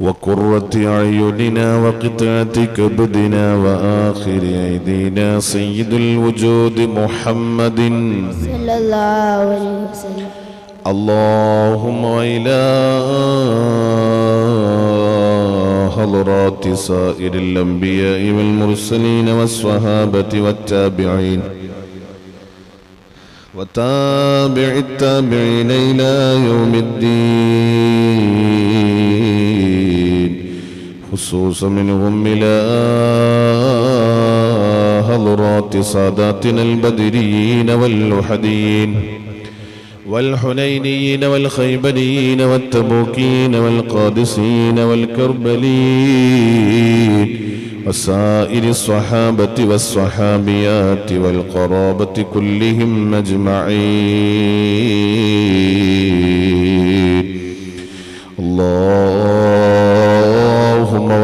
وقرة أعيننا وقطعة كبدنا وآخر أيدينا سيد الوجود محمد. صلى الله عليه وسلم. اللهم وإلى حضرات سائر الأنبياء والمرسلين والصحابة والتابعين وتابع التابعين إلى يوم الدين. خصوصا منهم إلى حضرات ساداتنا البدريين واللحدين والحنينيين والخيبريين والتبوكين والقادسين والكربلين وسائر الصحابة والصحابيات والقرابة كلهم أجمعين. اللهم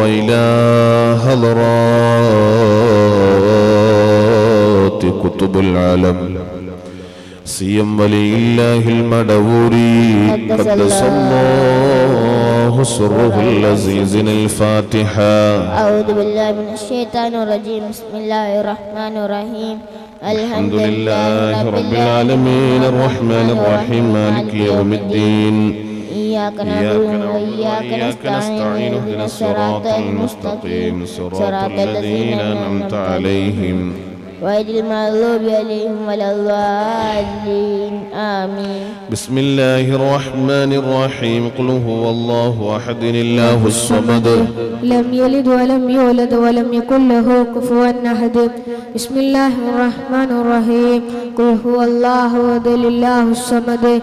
وإلى حضرات كتب العالم سيم ولي الله المدوري قدس الله سره العزيز الفاتحة أعوذ بالله من الشيطان الرجيم. بسم الله الرحمن الرحيم. الحمد لله رب العالمين. الرحمن الرحيم. مالك يوم الدين. إياك نعبد وإياك نستعين اهدنا الصراط المستقيم. صراط الذين أنعمت عليهم. غير المغضوب عليهم ولا الضالين. آمين. بسم الله الرحمن الرحيم. قل هو الله أحد الله الصمد. لم يلد ولم يولد ولم يكن له كفوا أحد. بسم الله الرحمن الرحيم. قل هو الله أحد لله الصمد.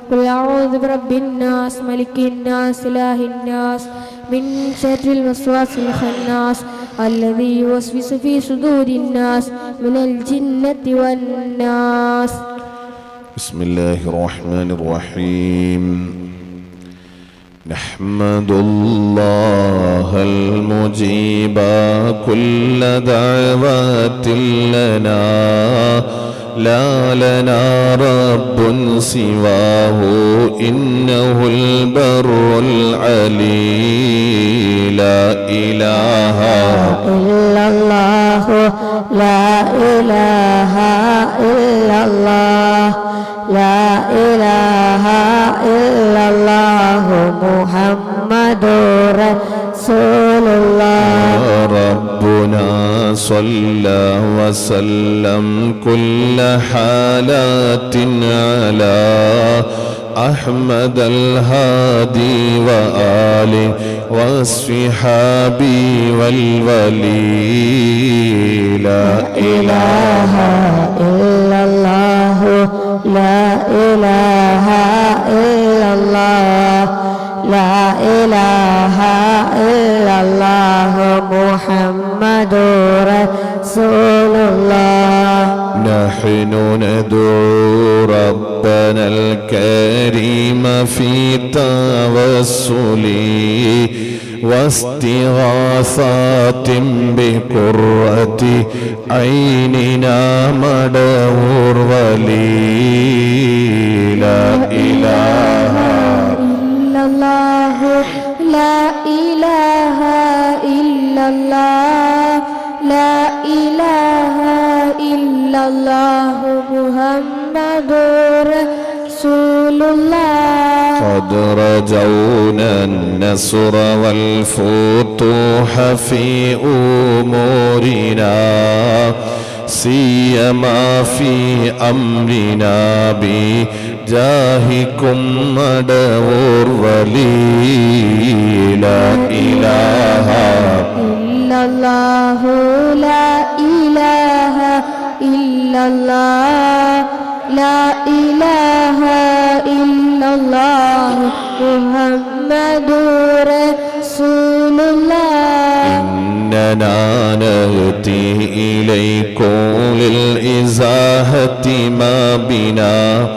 قل أعوذ برب الناس ملك الناس إله الناس من شر الوسواس الخناس الذي يوسوس في صدور الناس من الجنة والناس. بسم الله الرحمن الرحيم. نحمد الله المجيب كل دعوات لنا. لا لنا رب سواه إنه البر العلي لا إله إلا الله لا إله إلا الله. لا إله إلا الله محمد رسول الله. ربنا صلى وسلم كل حالات على أحمد الهادي وآله واصحابي والولي. لا إله إلا الله لا إله إلا الله لا إله إلا الله محمد رسول الله نحن ندعو ربنا الكريم في توسل واستغاثات بقرة عيننا مدور ولي لا إله إلا الله. لا إله إلا الله. لا إله إلا الله. محمد رسول الله. قد رجونا النصر والفتوح في أمورنا سيما في أمرنا بجاهكم مدور ولي لا إله إلا الله لا إله إلا الله لا إله إلا محمد رسول إننا نأتي إليكم للإزاحة ما بنا.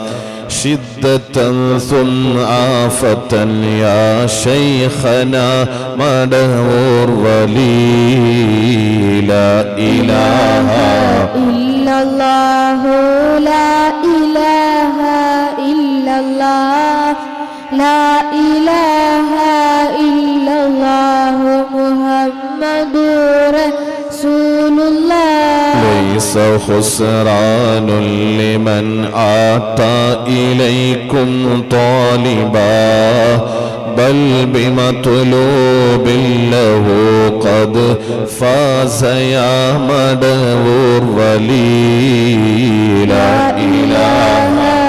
شدة ثم آفة يا شيخنا مدهور ولي لا إله إلا الله لا لا إله إلا الله محمد رسول الله. ليس خسران لمن آتى إليكم طالبا بل بمطلوب له قد فاز يا مدور ولي لا إله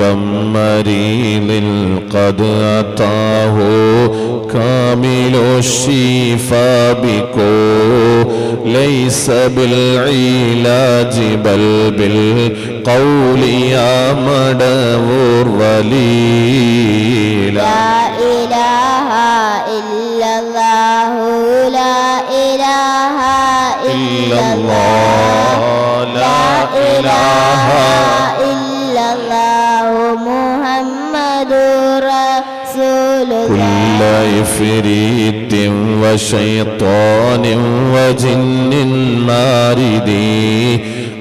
كم مريض قد أتاه كامل الشفاء بكو ليس بالعلاج بل بالقول يا مدور ولي لا لا إله الله إفريت وشيطان وجن مارد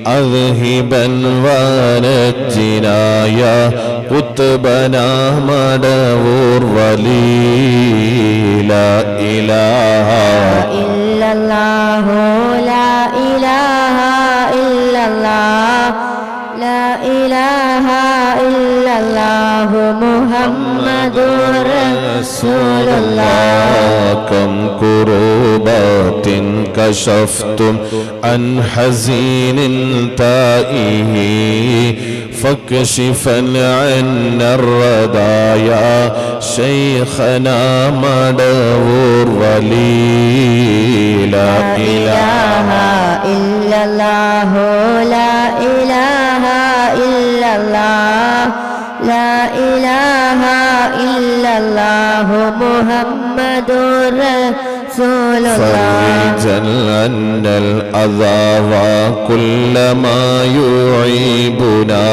أذهبا ونجنا يا قطبنا مدور ولي لا إله إلا الله لا إله إلا الله لا إله إلا الله محمد رسول الله. كم كروبات كشفتم عن حزين تائه. فاكشفا عنا الردايا شيخنا مدور ولي لا إله إلا إلله. لا إله إلا إلله. لا إله الله محمد رسول الله. فرجا عنا الأذى وكل ما يعيبنا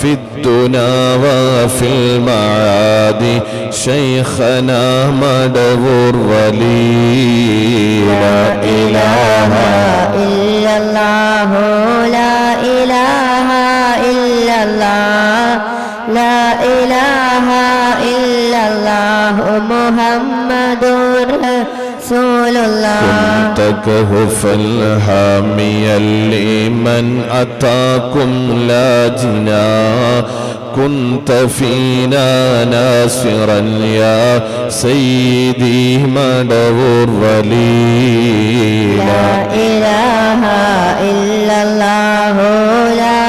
في الدنا وفي المعاد. شيخنا مدبر ولي لا إله إلا الله لا إله إلا الله لا إله إلا محمد رسول الله كنت حاميا لمن أتاكم لاجنا كنت فينا ناصرا يا سيدي مدور ولي لا إله إلا الله لا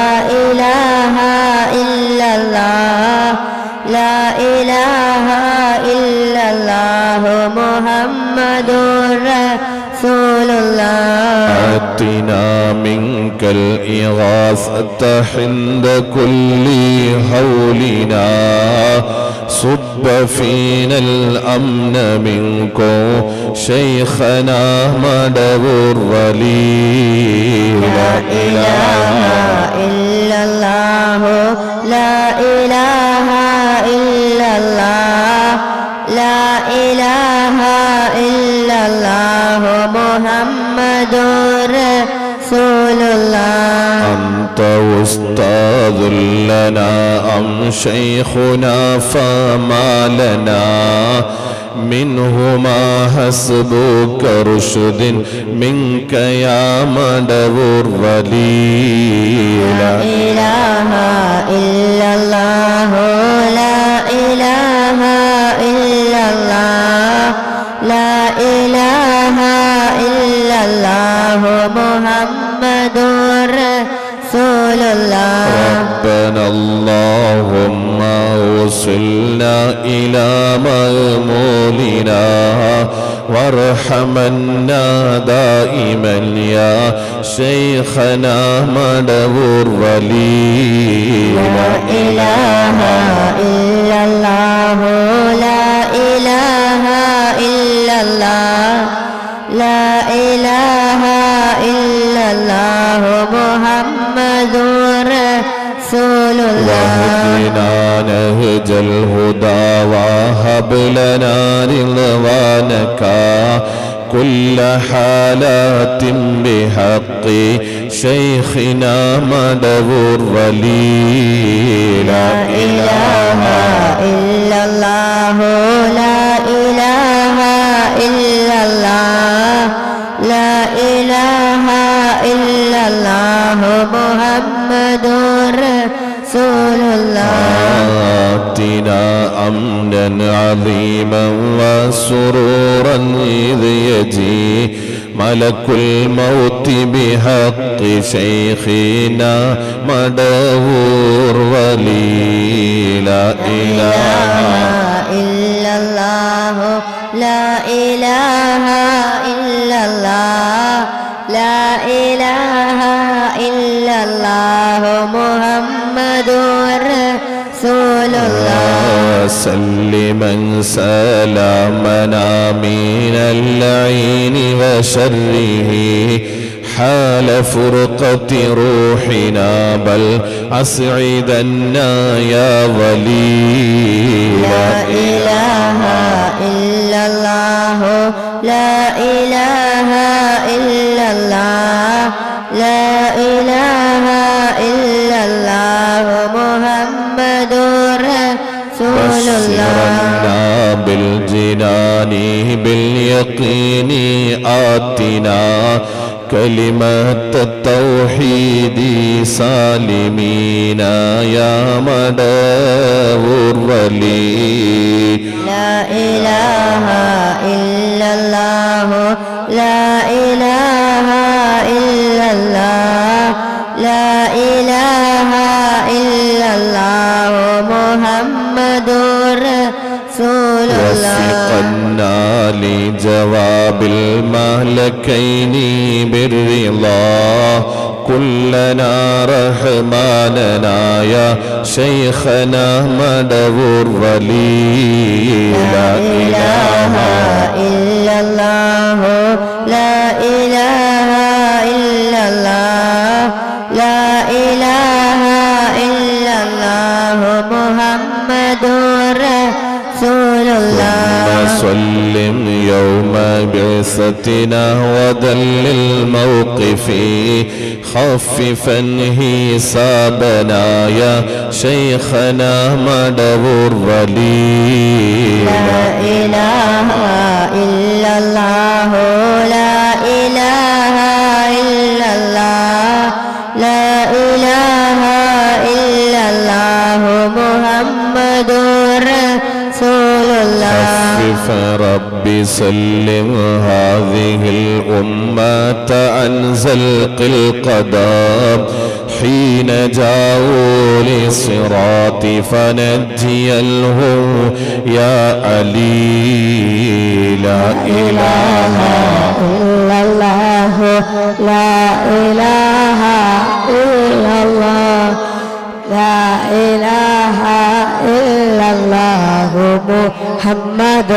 محمد رسول الله. آتنا منك الإغاثة عند كل هولنا. صب فينا الأمن منكم شيخنا مدبر ولي لا إله إلا الله. لا إله محمد رسول الله أنت أستاذ لنا أم شيخنا فما لنا؟ منه ما حسبك رشد منك يا مدبر ولي لا إله إلا الله. شيخنا مدبور ولي لا إله إلا الله لا إله إلا الله لا إله إلا الله محمد رسول الله واهدنا نهج الهدى وهب لنا رضوانك كل حالات بحق شيخنا مدبور ولي لا إله إلا الله لا إله إلا الله لا إله إلا الله محمد رسول الله. آتنا أمنا عظيما وسرورا إذ يجي. ملك الموت بحق شيخنا مدهور ولي لا إله سلما سلامنا من اللعين وشره حال فرقة روحنا بل أسعدنا يا ولي لا إله إلا الله لا إله بالجنان باليقين آتنا كلمة التوحيد سالمين يا مدور ولي لا إله إلا الله. لا إله إلا الله. وفقنا لجواب المهلكين بالرضا. كلنا رحماننا يا شيخنا مدبور ولي لا إله إلا الله لا وسلم يوم بعثتنا وذل الموقف خففا حسابنا يا شيخنا مدبور ولي. لا إله إلا الله. سلم هذه الأمة عن زلق القدم حين جاءوا للصراط فنجي الهم يا علي لا إله إلا الله لا إله إلا الله لا إله إلا الله محمد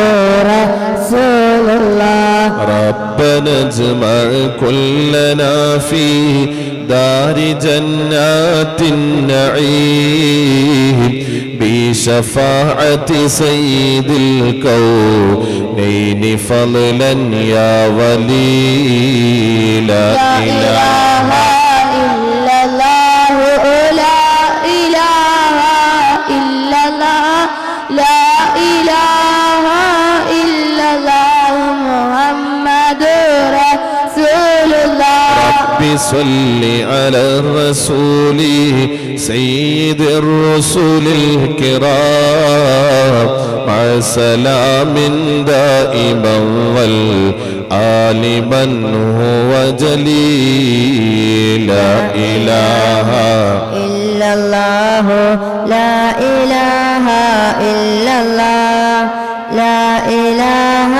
رسول الله. ربنا اجمع كلنا في دار جنات النعيم بشفاعة سيد الكونين فضلا يا ولي. لا إله صل على الرسول سيد الرسل الكرام. مع سلام دائما والآل من هو جليل. لا إله إلا الله. لا إله إلا الله. لا إله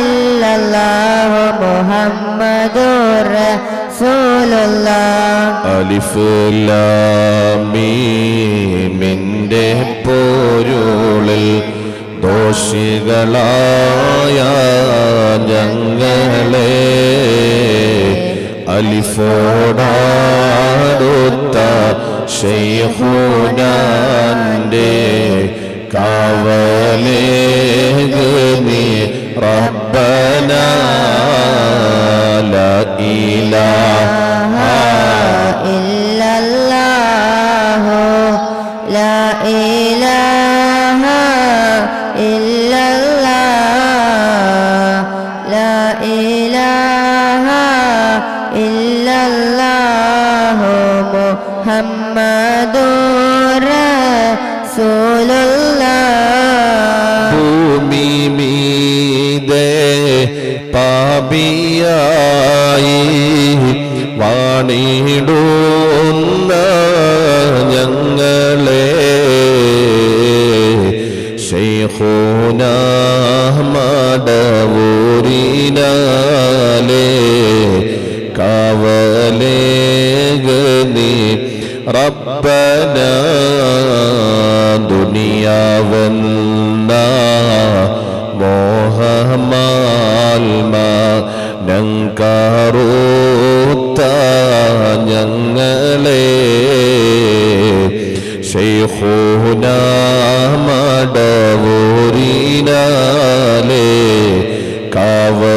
إلا الله. محمد رسول ലാമീമിന്റെ പോരുളിൽ ദോഷികളായ ഞങ്ങളെ അലിഫോടാടുത്ത ഷെയ്ഹുനാന്റെ കാവലേ നീ റബ്ബന ربنا لا إله കാവലേഗനി റബ്ബന ദുനിയാവന്ന മോഹമാൽമ ഞങ്കാറൂത്ത ഞങ്ങളെ. ശൈഹൂന മടവൂരിനാലേ കാവലേഗനി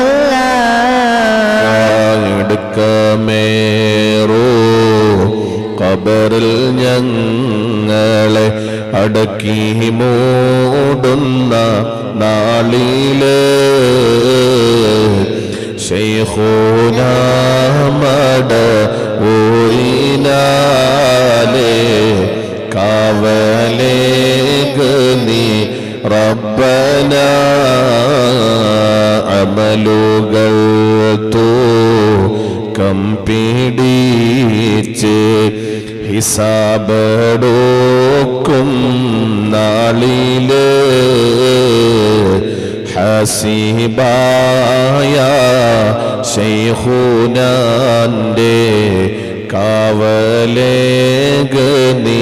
എടുക്കമേറൂ കബറിൽ ഞങ്ങളെ അടക്കി മൂടുന്ന നാളിൽ ശൈഹോനാമട ഓയിനാലേ കാവലേഗ് നീ ربنا അമലുകൾ തൂക്കം പീഡിച്ച് ഹിസാബടോക്കും നാളിൽ ഹസീബായ ശൈഹൂനാന്റെ കാവലേഗ നീ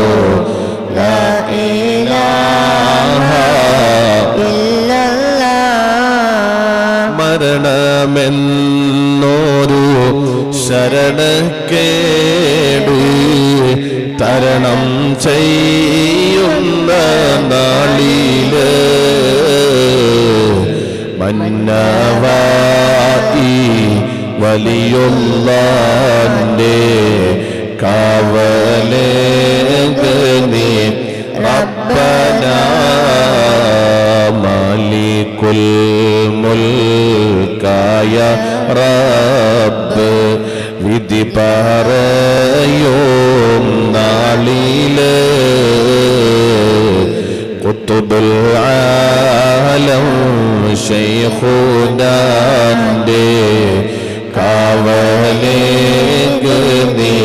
ശരണക്കേടു തരണം ചെയ്യുന്ന നാളിൽ മന്നവായി വലിയൊന്നാന്റെ കാവലേ നീ മാലിക്കുൽ മുൽക്കായ റബ്ബ പറയും നാളില് കുത്തുബുൽ ആലം ശൈഖുനാന്റെ കാവലേഗനി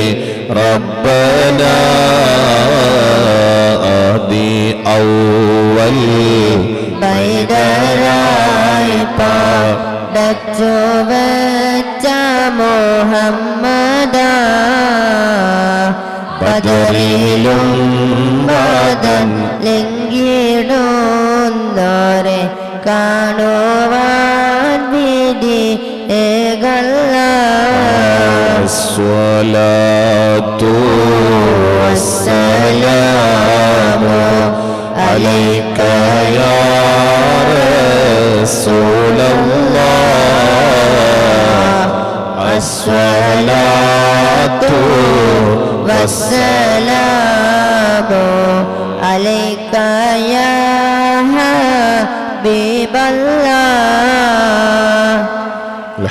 റബ്ബന ആദി ഔവൽ ബൈദരായി പാടച്ചു വെച്ച മുഹമ്മദ ബദറിലും ബദൻ ലംഘിടുന്നോരെ കാണുവാൻ വിധി ഏകല്ല. സ്വലാത്തു വസ്സലാമു അലൈക യാ റസൂലല്ലാഹ് والصلاة والسلام عليك يا حبيب الله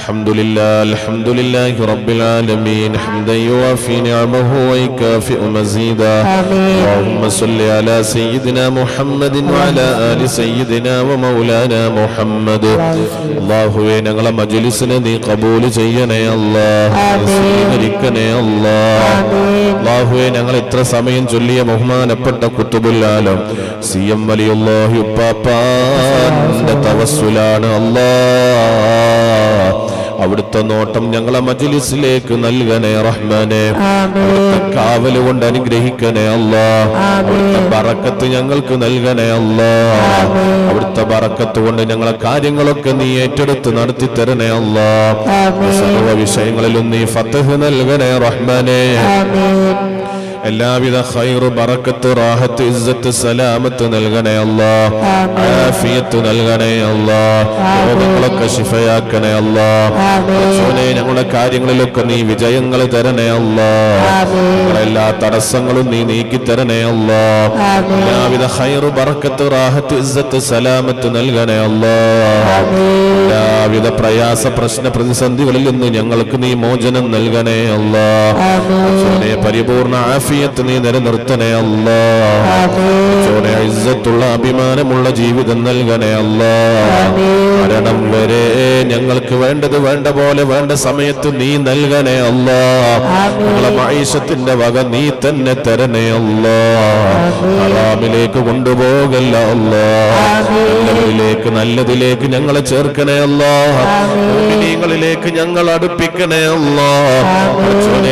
الحمد لله الحمد لله رب العالمين حمدا يوافي نعمه ويكافئ مزيدا آمين. اللهم صل على سيدنا محمد وعلى آل سيدنا ومولانا محمد അള്ളാഹുവെ ഞങ്ങളെ മജലിസിനെ നീ കബൂൽ ചെയ്യണേ അല്ലാഹ് ആമീൻ. സ്വീകരിക്കണേ അല്ലാഹ് അള്ളാഹുവെ ഞങ്ങൾ ഇത്ര സമയം ചൊല്ലിയ ബഹുമാനപ്പെട്ട കുത്തുബുല്ലാലം സി എം വലിയുള്ളാഹി ഉപ്പാപ്പാന്റെ തവസ്സുലാണ് അല്ലാ അവിടുത്തെ നോട്ടം ഞങ്ങളെ മജ്ലിസിലേക്ക് നൽകണേ റഹ്മാനെ. കാവൽ കൊണ്ട് അനുഗ്രഹിക്കണേ അല്ലാ. അവിടുത്തെ ബറക്കത്ത് ഞങ്ങൾക്ക് നൽകണേ അല്ലാ. അവിടുത്തെ പറക്കത്ത് കൊണ്ട് ഞങ്ങളെ കാര്യങ്ങളൊക്കെ നീ ഏറ്റെടുത്ത് നടത്തി തരണേ അല്ലാ. സർവ വിഷയങ്ങളിലും നീ ഫത്തഹ് നൽകണേ റഹ്മാനെ. എല്ലാവിധ ഹൈറു ബറക്കത്ത് റാഹത്ത് ഇസ്സത്ത് സലാമത്ത് നൽകണേ അല്ലാ. ആഫിയത്ത് നൽകണേ അല്ലാ. രോഗങ്ങളൊക്കെ ശിഫയാക്കണേ അല്ലാ. പടച്ചോനെ ഞങ്ങളുടെ കാര്യങ്ങളിലൊക്കെ നീ വിജയങ്ങൾ തരണേ അല്ലാ. എല്ലാ തടസ്സങ്ങളും നീ നീക്കി തരണേ അല്ലാ. എല്ലാവിധ ഹൈറു ബറക്കത്ത് റാഹത്ത് ഇസ്സത്ത് സലാമത്ത് നൽകണേ അല്ലാ. എല്ലാവിധ പ്രയാസ പ്രശ്ന പ്രതിസന്ധികളിൽ നിന്ന് ഞങ്ങൾക്ക് നീ മോചനം നൽകണേ അല്ലാ. പരിപൂർണ പരിപൂർണ ആഫിയത്ത് നീ നിലനിർത്തണേ അല്ലാ. ഇസ്സത്തുള്ള അഭിമാനമുള്ള ജീവിതം നൽകണേ അല്ലാ. മരണം വരെ ഞങ്ങൾക്ക് വേണ്ടത് വേണ്ട പോലെ വേണ്ട സമയത്ത് നീ നൽകണേ അല്ലാ. ഞങ്ങളെ മൈഷത്തിന്റെ വക നീ തന്നെ തരണേ അല്ലാ. ഹറാമിലേക്ക് കൊണ്ടുപോകല്ല അല്ലാ. നല്ലതിലേക്ക് നല്ലതിലേക്ക് ഞങ്ങളെ ചേർക്കണേ അല്ലാ. ഞങ്ങൾ അടുപ്പിക്കണേ അല്ലാ.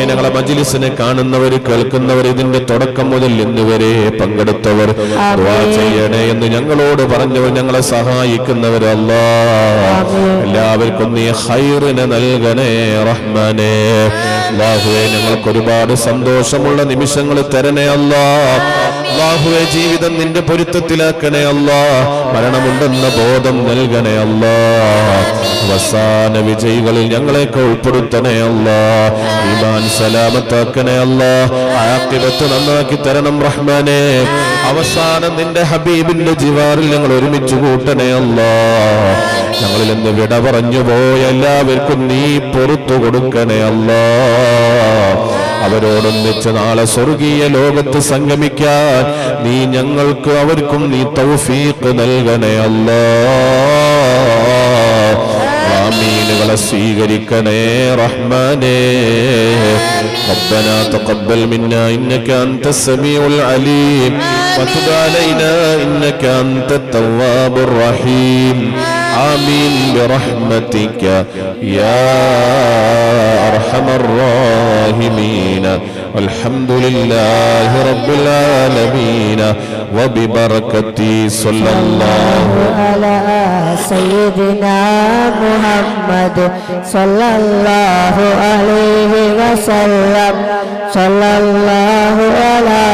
ഞങ്ങളെ ഞങ്ങളെ കാണുന്നവര് കാണുന്നവർ കേൾക്കുന്നവർ ഇതിന്റെ തുടക്കം മുതൽ ഇന്നുവരെ പങ്കെടുത്തവർ ചെയ്യണേ എന്ന് ഞങ്ങളോട് പറഞ്ഞവർ ഞങ്ങളെ സഹായിക്കുന്നവരല്ല എല്ലാവർക്കും നീ ഹൈറിനെ നൽകണേ റഹ്മാനെ. ഞങ്ങൾക്ക് ഒരുപാട് സന്തോഷമുള്ള നിമിഷങ്ങൾ തരണേ അല്ലാ. അല്ലാഹുവേ ജീവിതം നിന്റെ പൊരുത്തത്തിലാക്കണേ അല്ലാ. മരണമുണ്ടെന്ന ബോധം നൽകണേ അല്ലാ. അവസാന വിജയികളിൽ ഞങ്ങളെയൊക്കെ ഉൾപ്പെടുത്തണേ അല്ലാ. ഈമാൻ സലാമത്താക്കണേ അല്ലാ. ആക്കിബത്ത് നന്നാക്കി തരണം റഹ്മാനെ. അവസാനം നിന്റെ ഹബീബിന്റെ ജിവാറിൽ ഞങ്ങൾ ഒരുമിച്ച് കൂട്ടണേ അല്ലാ. ഞങ്ങളിൽ നിന്ന് വിട പറഞ്ഞു പോയ എല്ലാവർക്കും നീ പൊറത്തു കൊടുക്കണേ അല്ലാ അവരോടൊന്നിച്ച് നാളെ സ്വർഗീയ ലോകത്ത് സംഗമിക്കാൻ നീ ഞങ്ങൾക്ക് അവർക്കും നീ തൗഫീഖ് നൽകണേ അല്ലാ ആമീനുകളെ സ്വീകരിക്കണേ റഹ്മാനേ ربنا تقبل منا إنك أنت السميع العليم وتب علينا إنك أنت التواب الرحيم آمين برحمتك يا أرحم الراحمين. والحمد لله رب العالمين. وببركة صلى الله على سيدنا محمد صلى الله عليه وسلم. صلى الله على